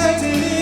expecting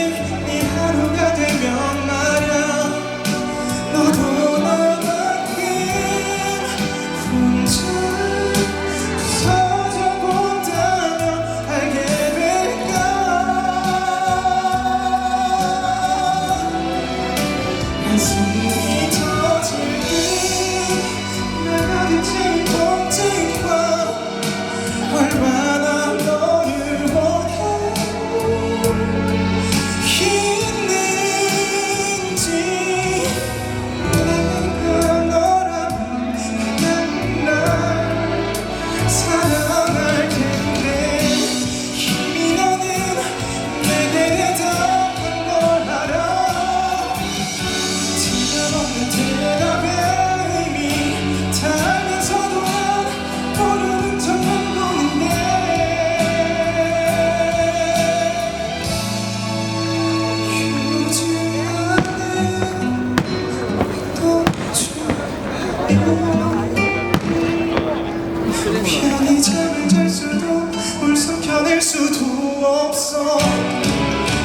편히 잠을 잘 수도 울썩 펴낼 수도 없어.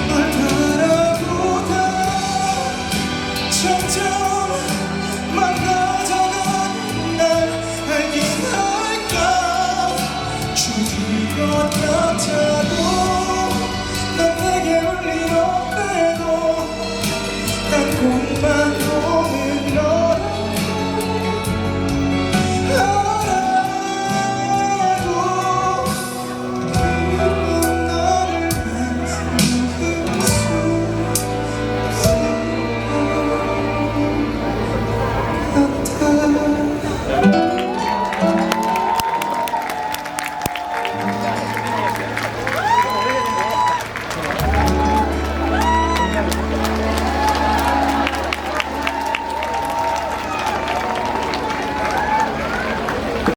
널 바라보다 점점 망가져간 날 알긴 할까? 죽을 것 같아.